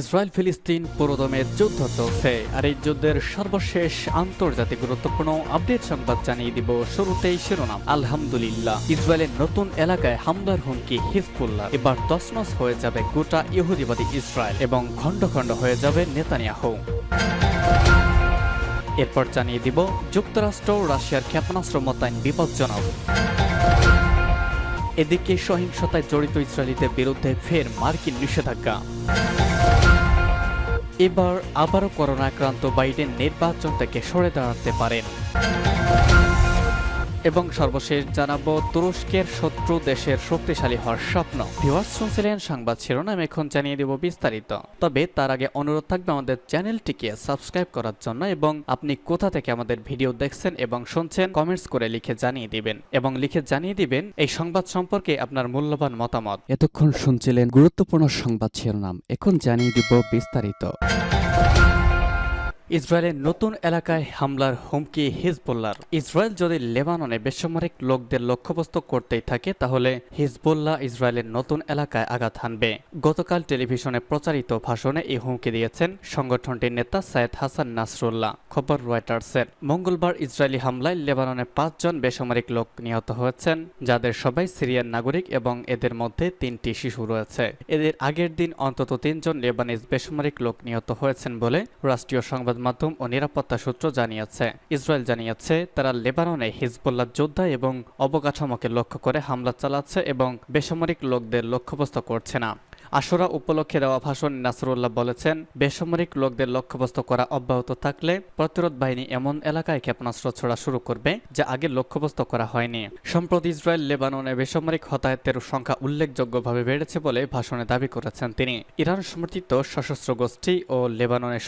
Israel ফিলিস্তিন পুরোদমের যুদ্ধ চলছে, আর এই যুদ্ধের সর্বশেষ আন্তর্জাতিক গুরুত্বপূর্ণ আপডেট সংবাদ জানিয়ে দিব শুরুতেই শিরোনাম। আলহামদুলিল্লাহ, ইসরায়েলের নতুন এলাকায় হামলার হুমকি হিজবুল্লাহ। এবার তসনস হয়ে যাবে গোটা ইহুদিবাদী ইসরায়েল এবং খণ্ড খণ্ড হয়ে যাবে নেতানিয়াহু। এরপর জানিয়ে দিব, যুক্তরাষ্ট্র রাশিয়ার ক্ষেপণাস্ত্র মোতায়েন বিপজ্জনক। এদিকে সহিংসতায় জড়িত ইসরায়েলিদের বিরুদ্ধে ফের মার্কিন নিষেধাজ্ঞা। এবার আবারও করোনা আক্রান্ত বাইডেন নির্বাচন থেকে সরে দাঁড়াতে পারেন। এবং সর্বশেষ জানাব, তুরস্কের শত্রু দেশের শক্তিশালী হওয়ার স্বপ্ন। ভিওয়ার্স শুনছিলেন সংবাদ শিরোনাম, এখন জানিয়ে দেব বিস্তারিত। তবে তার আগে অনুরোধ থাকবে আমাদের চ্যানেলটিকে সাবস্ক্রাইব করার জন্য এবং আপনি কোথা থেকে আমাদের ভিডিও দেখছেন এবং শুনছেন, কমেন্টস করে লিখে জানিয়ে দিবেন। এবং লিখে জানিয়ে দিবেন, এই সংবাদ সম্পর্কে আপনার মূল্যবান মতামত। এতক্ষণ শুনছিলেন গুরুত্বপূর্ণ সংবাদ শিরোনাম, এখন জানিয়ে দিব বিস্তারিত। ইসরায়েলের নতুন এলাকায় হামলার হুমকি হিজবুল্লাহর। ইসরায়েল যদি লেবাননে বেসামরিক লোকদের লক্ষ্যবস্তু করতেই থাকে, তাহলে হিজবুল্লাহ ইসরায়েলের নতুন এলাকায় আঘাত হানবে। গতকাল টেলিভিশনে প্রচারিত ভাষণে এই হুমকি দিয়েছেন সংগঠনটির নেতা সায়েদ হাসান নাসরুল্লাহ, খবর রয়টার্সের। মঙ্গলবার ইসরায়েলি হামলায় লেবাননে পাঁচজন বেসামরিক লোক নিহত হয়েছেন, যাদের সবাই সিরিয়ান নাগরিক এবং এদের মধ্যে তিনটি শিশু রয়েছে। এদের আগের দিন অন্তত তিনজন লেবানিজ বেসামরিক লোক নিহত হয়েছেন বলে রাষ্ট্রীয় সংবাদ মাধ্যম ও নিরাপত্তা সূত্র জানিয়েছে। ইসরায়েল জানিয়েছে, তারা লেবাননে হিজবুল্লাহ যোদ্ধা এবং অবকাঠামোকে লক্ষ্য করে হামলা চালাচ্ছে এবং বেসামরিক লোকদের লক্ষ্যবস্ত করছে না। আশুরা উপলক্ষে দেওয়া ভাষণ নাসরুল্লাহ বলেছেন, বেসামরিক লোকদের লক্ষ্যবস্তু করা অব্যাহত থাকলে প্রতিরোধ বাহিনী এমন এলাকায় ক্ষেপণাস্ত্র ছোড়া শুরু করবে যা আগে লক্ষ্যবস্তু করা হয়নি। সম্প্রতি ইসরায়েল, লেবাননে বেসামরিক হতাহতের সংখ্যা উল্লেখযোগ্যভাবে বেড়েছে বলে ভাষণে দাবি করেছেন তিনি। ইরান সমর্থিত সশস্ত্র গোষ্ঠী ও লেবাননের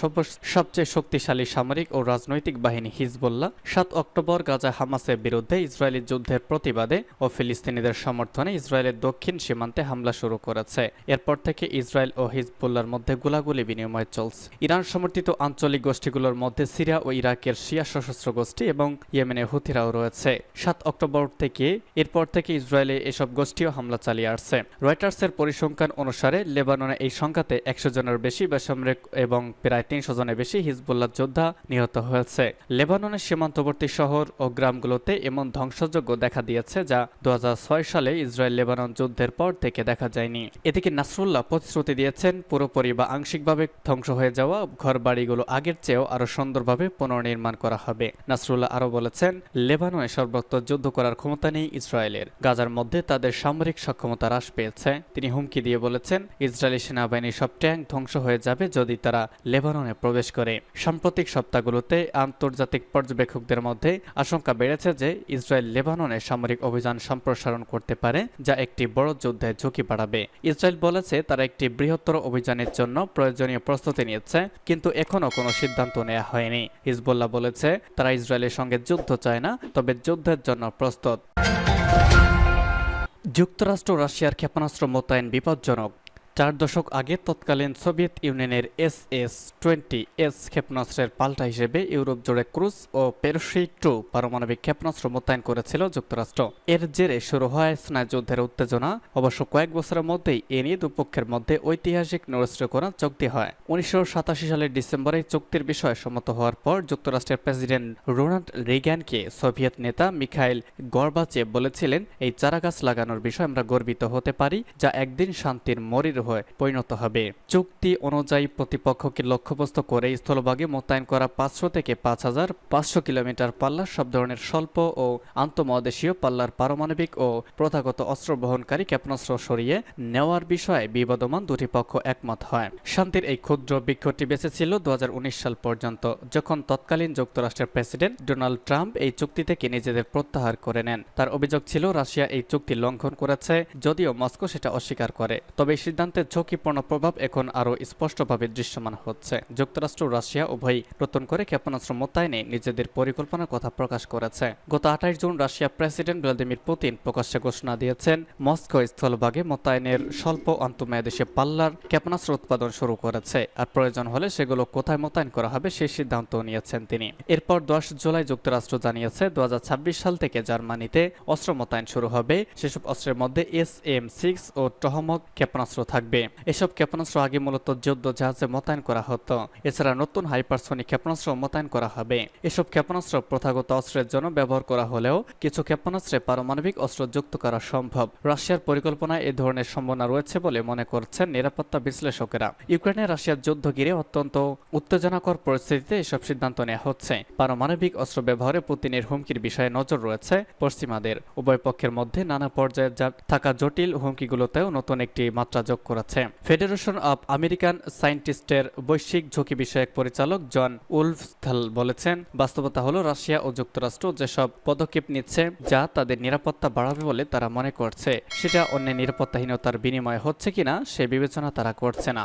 সবচেয়ে শক্তিশালী সামরিক ও রাজনৈতিক বাহিনী হিজবুল্লাহ সাত অক্টোবর গাজা হামাসের বিরুদ্ধে ইসরায়েলি যুদ্ধের প্রতিবাদে ও ফিলিস্তিনিদের সমর্থনে ইসরায়েলের দক্ষিণ সীমান্তে হামলা শুরু করেছে। এরপর থেকে ইসরায়েল ও হিজবুল্লার মধ্যে গোলাগুলি বিনিময় চলছে। ইরান সমর্থিত আঞ্চলিক গোষ্ঠীগুলোর মধ্যে সিরিয়া ও ইরাকের শিয়া সশস্ত্র গোষ্ঠী এবং ইয়েমেনের হুথিরাও রয়েছে। সাত অক্টোবর থেকে এরপর থেকে ইসরায়েলে এসব গোষ্ঠীও হামলা চালিয়ে আসছে। রয়টার্সের পরিসংখ্যান অনুসারে, লেবাননে এই সংখ্যাতে একশো জনের বেশি বেসামরিক এবং প্রায় তিনশো জনের বেশি হিজবুল্লাহ যোদ্ধা নিহত হয়েছে। লেবাননের সীমান্তবর্তী শহর ও গ্রামগুলোতে এমন ধ্বংসযজ্ঞ দেখা দিয়েছে যা দু হাজার ছয় সালে ইসরায়েল লেবানন যুদ্ধের পর থেকে দেখা যায়নি। এদিকে নাসরুল্লাহ প্রতিশ্রুতি দিয়েছেন, পুরোপুরি বা আংশিকভাবে ধ্বংস হয়ে যাওয়া ঘরবাড়িগুলো আগের চেয়েও আরও সুন্দরভাবে পুনর্নির্মাণ করা হবে। নাসরুল্লাহ আরও বলেছেন, লেবাননে সর্বত্র যুদ্ধ করার ক্ষমতা নেই ইসরায়েলের। গাজার মধ্যে তাদের সামরিক সক্ষমতা হ্রাস পেয়েছে। তিনি হুমকি দিয়ে বলেছেন, ইসরায়েলি সেনাবাহিনীর সব ট্যাঙ্ক ধ্বংস হয়ে যাবে যদি তারা লেবাননে প্রবেশ করে। সাম্প্রতিক সপ্তাহগুলোতে আন্তর্জাতিক পর্যবেক্ষকদের মধ্যে আশঙ্কা বেড়েছে যে ইসরায়েল লেবাননে সামরিক অভিযান সম্প্রসারণ করতে পারে, যা একটি বড় যুদ্ধে ঝুঁকি বাড়াবে। ইসরায়েল বলেছে তারা একটি বৃহত্তর অভিযানের জন্য প্রয়োজনীয় প্রস্তুতি নিচ্ছে কিন্তু এখনও কোনো সিদ্ধান্ত নেওয়া হয়নি। হিজবুল্লাহ বলেছে, তারা ইসরায়েলের সঙ্গে যুদ্ধ চায় না, তবে যুদ্ধের জন্য প্রস্তুত। যুক্তরাষ্ট্র রাশিয়ার ক্ষেপণাস্ত্র মোতায়েন বিপজ্জনক। চার দশক আগে তৎকালীন সোভিয়েত ইউনিয়নের এস এস টোয়েন্টি এস ক্ষেপণাস্ত্রের পাল্টা হিসেবে ইউরোপ জুড়ে ক্রুজ ও পেরুসি টু পারমাণবিক ক্ষেপণাস্ত্র মোতায়েন করেছিল যুক্তরাষ্ট্র। এর জেরে শুরু হয় স্নায়ুযুদ্ধের উত্তেজনা। অবশ্য কয়েক বছরের মধ্যেই এ নিয়ে দুপক্ষের মধ্যে ঐতিহাসিক নরস্ত্রকোনা চুক্তি হয়। উনিশশো সাতাশি সালের ডিসেম্বরে চুক্তির বিষয়ে সম্মত হওয়ার পর যুক্তরাষ্ট্রের প্রেসিডেন্ট রোনাল্ড রিগ্যানকে সোভিয়েত নেতা মিখাইল গর্বাচেভ বলেছিলেন, এই চারাগাছ লাগানোর বিষয়ে আমরা গর্বিত হতে পারি, যা একদিন শান্তির মরির হয়ে পরিণত হবে। চুক্তি অনুযায়ী প্রতিপক্ষকে লক্ষ্যবস্তু করে স্থলভাগে মোতায়েন করা পাঁচশো থেকে পাঁচ হাজার পাঁচশো কিলোমিটার পাল্লার সব ধরনের স্বল্প ও আন্তঃমহাদেশীয় পাল্লার পারমাণবিক ও প্রথাগত অস্ত্র বহনকারী ক্ষেপণাস্ত্র সরিয়ে নেওয়ার বিষয়ে বিবাদমান দুটি পক্ষ একমত হয়। শান্তির এই ক্ষুদ্র বৃক্ষটি বেঁচে ছিল দু হাজার উনিশ সাল পর্যন্ত, যখন তৎকালীন যুক্তরাষ্ট্রের প্রেসিডেন্ট ডোনাল্ড ট্রাম্প এই চুক্তি থেকে নিজেদের প্রত্যাহার করে নেন। তার অভিযোগ ছিল, রাশিয়া এই চুক্তি লঙ্ঘন করেছে, যদিও মস্কো সেটা অস্বীকার করে। তবে এই সিদ্ধান্তের ঝুঁকিপূর্ণ প্রভাব এখন আরও স্পষ্টভাবে দৃশ্যমান হচ্ছে। যুক্তরাষ্ট্র, রাশিয়া উভয়ই নতুন করে ক্ষেপণাস্ত্র মোতায়েনে নিজেদের পরিকল্পনার কথা প্রকাশ করেছে। গত আঠাশ June Russia president Vladimir Putin প্রকাশ্যে ঘোষণা দিয়েছেন, মস্কো স্থলভাগে মোতায়েনের স্বল্প আন্তঃমেয়াদেশে পাল্লার ক্ষেপণাস্ত্র উৎপাদন শুরু করেছে। আর প্রয়োজন হলে সেগুলো কোথায় মোতায়েন করা হবে সেই সিদ্ধান্ত নিয়েছেন তিনি। এরপর দশ জুলাই যুক্তরাষ্ট্র জানিয়েছে দু হাজার ছাব্বিশ সাল থেকে জার্মানিতে অস্ত্র মোতায়েন শুরু হবে। সেসব অস্ত্রের মধ্যে এস এম সিক্স ও টহমক ক্ষেপণাস্ত্র থাকবে। থাকবে। এসব ক্ষেপণাস্ত্র আগে মূলত যুদ্ধ জাহাজে মোতায়েন করা হতো। এছাড়া নতুন হাইপারসনিক ক্ষেপণাস্ত্র মোতায়েন করা হবে। এসব ক্ষেপণাস্ত্র প্রথাগত অস্ত্রের জন্য ব্যবহার করা হলেও কিছু ক্ষেপণাস্ত্রে পারমাণবিক অস্ত্র যুক্ত করা সম্ভব। রাশিয়ার পরিকল্পনায় এ ধরনের সম্ভাবনা রয়েছে বলে মনে করছেন নিরাপত্তা বিশ্লেষকেরা। ইউক্রেনে রাশিয়ার যুদ্ধ ঘিরে অত্যন্ত উত্তেজনাকর পরিস্থিতিতে এসব সিদ্ধান্ত নেওয়া হচ্ছে। পারমাণবিক অস্ত্র ব্যবহারে পুতিনের হুমকির বিষয়ে নজর রয়েছে পশ্চিমাদের। উভয় পক্ষের মধ্যে নানা পর্যায়ে থাকা জটিল হুমকিগুলোতেও নতুন একটি মাত্রা যোগ করেছে। ফেডারেশন অব আমেরিকান সায়েন্টিস্টের বৈশ্বিক ঝুঁকি বিষয়ক পরিচালক জন উলফল বলেছেন, বাস্তবতা হলো রাশিয়া ও যুক্তরাষ্ট্র যেসব পদক্ষেপ নিচ্ছে যা তাদের নিরাপত্তা বাড়াবে বলে তারা মনে করছে। সেটা অন্য নিরাপত্তাহীনতার বিনিময়ে হচ্ছে কিনা সে বিবেচনা তারা করছে না।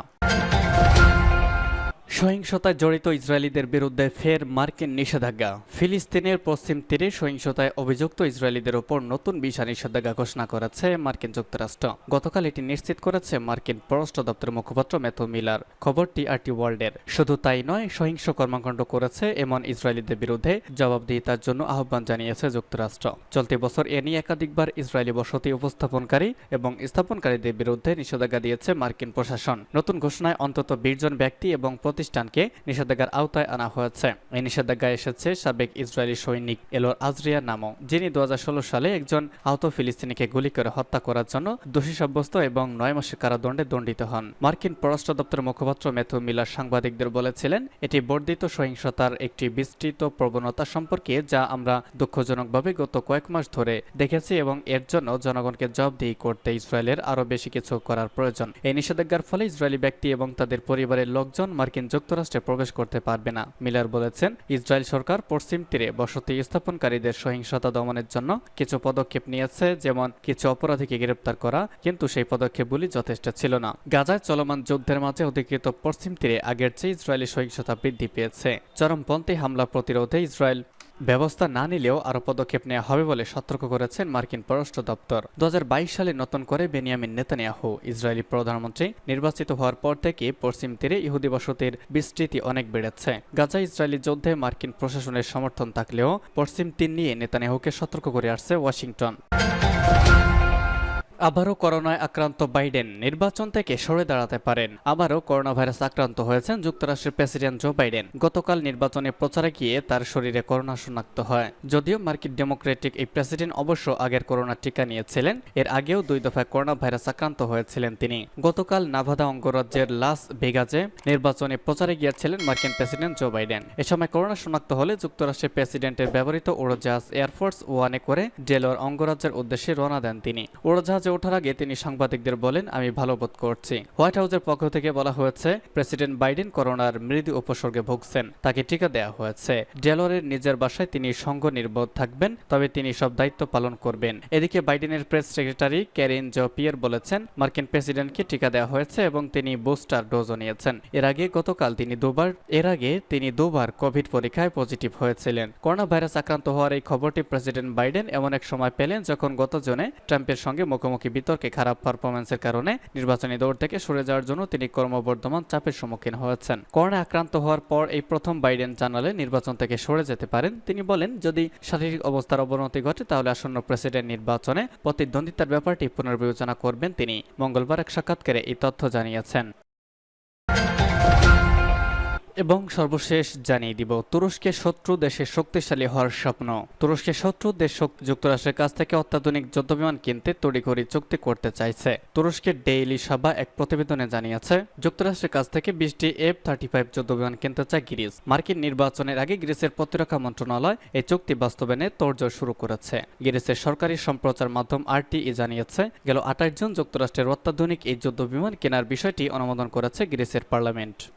সহিংসতায় জড়িত ইসরায়েলিদের বিরুদ্ধে ফের মার্কিন নিষেধাজ্ঞা। ফিলিস্তিনের পশ্চিম তীরে সহিংসতায় অভিযুক্ত ইসরায়েলিদের ওপর নতুন ভিসা নিষেধাজ্ঞা ঘোষণা করেছে মার্কিন যুক্তরাষ্ট্র। গতকাল এটি নিশ্চিত করেছে মার্কিন পররাষ্ট্র দপ্তরের মুখপাত্র ম্যাথু মিলার। খবরটি আরটি ওয়ার্ল্ডের। শুধু তাই নয়, সহিংস কর্মকাণ্ড করেছে এমন ইসরায়েলিদের বিরুদ্ধে জবাবদিহিতার জন্য আহ্বান জানিয়েছে যুক্তরাষ্ট্র। চলতি বছর এ নিয়ে একাধিকবার ইসরায়েলি বসতি উপস্থাপনকারী এবং স্থাপনকারীদের বিরুদ্ধে নিষেধাজ্ঞা দিয়েছে মার্কিন প্রশাসন। নতুন ঘোষণায় অন্তত বিশ জন ব্যক্তি এবং প্রতিষ্ঠানকে নিষেধাজ্ঞার আওতায় আনা হয়েছে। এই নিষেধাজ্ঞা এসেছে সাবেক ইসরায়েলি সৈনিক এলোর আজরিয়া নামও যিনি দু সালে একজন আহত ফিলিস্তিনিকে গুলি করে হত্যা করার জন্য দোষী সাব্যস্ত এবং নয় মাসের কারাদণ্ডে দণ্ডিত হন। মার্কিন পররাষ্ট্র দপ্তরের মুখপাত্র ম্যাথু মিলার সাংবাদিকদের বলেছিলেন, এটি বর্ধিত সহিংসতার একটি বিস্তৃত প্রবণতা সম্পর্কে যা আমরা দুঃখজনকভাবে গত কয়েক মাস ধরে দেখেছি এবং এর জন্য জনগণকে জবাবদিহি করতে ইসরায়েলের আরও বেশি কিছু করার প্রয়োজন। এই নিষেধাজ্ঞার ফলে ইসরায়েলি ব্যক্তি এবং তাদের পরিবারের লোকজন মার্কিন যুক্তরাষ্ট্রে প্রবেশ করতে পারবে না। মিলার বলেছেন, ইসরায়েল সরকার পশ্চিম তীরে বসতি স্থাপনকারীদের সহিংসতা দমনের জন্য কিছু পদক্ষেপ নিয়েছে, যেমন কিছু অপরাধীকে গ্রেপ্তার করা, কিন্তু সেই পদক্ষেপগুলি যথেষ্ট ছিল না। গাজায় চলমান যুদ্ধের মাঝে অধিকৃত পশ্চিম তীরে আগের চেয়ে ইসরায়েলি সহিংসতা বৃদ্ধি পেয়েছে। চরমপন্থী হামলা প্রতিরোধে ইসরায়েল ব্যবস্থা না নিলেও আরও পদক্ষেপ নেওয়া হবে বলে সতর্ক করেছেন মার্কিন পররাষ্ট্র দপ্তর। দু হাজার বাইশ সালে নতুন করে বেনিয়ামিন নেতানিয়াহু, ইসরায়েলি প্রধানমন্ত্রী, নির্বাচিত হওয়ার পর থেকে পশ্চিম তীরে ইহুদি বসতির বিস্তৃতি অনেক বেড়েছে। গাজা ইসরায়েলি যুদ্ধে মার্কিন প্রশাসনের সমর্থন থাকলেও পশ্চিম তীর নিয়ে নেতানিয়াহুকে সতর্ক করে আসছে ওয়াশিংটন। আবারও করোনায় আক্রান্ত বাইডেন নির্বাচন থেকে সরে দাঁড়াতে পারেন। আবারও করোনা ভাইরাস আক্রান্ত হয়েছেন যুক্তরাষ্ট্রের প্রেসিডেন্ট জো বাইডেন। গতকাল নির্বাচনে প্রচারে গিয়ে তার শরীরে করোনা শনাক্ত হয়। যদিও মার্কিন ডেমোক্রেটিক এই প্রেসিডেন্ট অবশ্য আগের করোনা টিকা নিয়েছিলেন, এর আগেও দুই দফায় করোনা ভাইরাস আক্রান্ত হয়েছিলেন তিনি। গতকাল নাভাদা অঙ্গরাজ্যের লাস ভেগাজে নির্বাচনে প্রচারে গিয়েছিলেন মার্কিন প্রেসিডেন্ট জো বাইডেন। এ সময় করোনা শনাক্ত হলে যুক্তরাষ্ট্রের প্রেসিডেন্টের ব্যবহৃত উড়োজাহাজ এয়ারফোর্স ওয়ানে করে ডেলোর অঙ্গরাজ্যের উদ্দেশ্যে রওনা দেন তিনি। উড়োজাহাজে ওঠার আগে তিনি সাংবাদিকদের বলেন, আমি ভালো বোধ করছি। হোয়াইট হাউসের পক্ষ থেকে বলা হয়েছে, প্রেসিডেন্ট বাইডেন করোনার মৃদু উপসর্গে ভুগছেন। তাকে টিকা দেওয়া হয়েছে। ডেলোরের নিজের বাসায় তিনি সঙ্গ নির্বোধ থাকবেন, তবে তিনি সব দায়িত্ব পালন করবেন। এদিকে বাইডেনের প্রেস সেক্রেটারি ক্যারিন জপিয়ার বলেছেন, মার্কিন প্রেসিডেন্টকে টিকা দেওয়া হয়েছে এবং তিনি বুস্টার ডোজও নিয়েছেন। এর আগে গতকাল তিনি দুবার, এর আগে তিনি দুবার কোভিড পরীক্ষায় পজিটিভ হয়েছিলেন। করোনা ভাইরাস আক্রান্ত হওয়ার এই খবরটি প্রেসিডেন্ট বাইডেন এমন এক সময় পেলেন যখন গত জনে ট্রাম্পের সঙ্গে মুখোমুখি বিতর্কে খারাপ পারফরমেন্সের কারণে নির্বাচনী দৌড় থেকে সরে যাওয়ার জন্য তিনি ক্রমবর্ধমান চাপের সম্মুখীন হয়েছেন। করোনা আক্রান্ত হওয়ার পর এই প্রথম বাইডেন জানালে নির্বাচন থেকে সরে যেতে পারেন। তিনি বলেন, যদি শারীরিক অবস্থার অবনতি ঘটে, তাহলে আসন্ন প্রেসিডেন্ট নির্বাচনে প্রতিদ্বন্দ্বিতার ব্যাপারটি পুনর্বিবেচনা করবেন তিনি। মঙ্গলবার এক সাক্ষাৎকারে এই তথ্য জানিয়েছেন। এবং সর্বশেষ জানিয়ে দিব তুরস্কের শত্রু দেশে শক্তিশালী হওয়ার স্বপ্ন। তুরস্কের শত্রু দেশ যুক্তরাষ্ট্রের কাছ থেকে অত্যাধুনিক যুদ্ধবিমান কিনতে তড়িঘড়ি চুক্তি করতে চাইছে। তুরস্কের ডেইলি সাবা এক প্রতিবেদনে জানিয়েছে, যুক্তরাষ্ট্রের কাছ থেকে বিশটি এফ থার্টি ফাইভ যুদ্ধবিমান কিনতে চায় গ্রিস। মার্কিন নির্বাচনের আগে গ্রিসের প্রতিরক্ষা মন্ত্রণালয় এই চুক্তি বাস্তবায়নে তোড়জোড় শুরু করেছে। গ্রিসের সরকারি সম্প্রচার মাধ্যম আরটিই জানিয়েছে, গেল আঠাশ জুন যুক্তরাষ্ট্রের অত্যাধুনিক এই যুদ্ধবিমান কেনার বিষয়টি অনুমোদন করেছে গ্রিসের পার্লামেন্ট।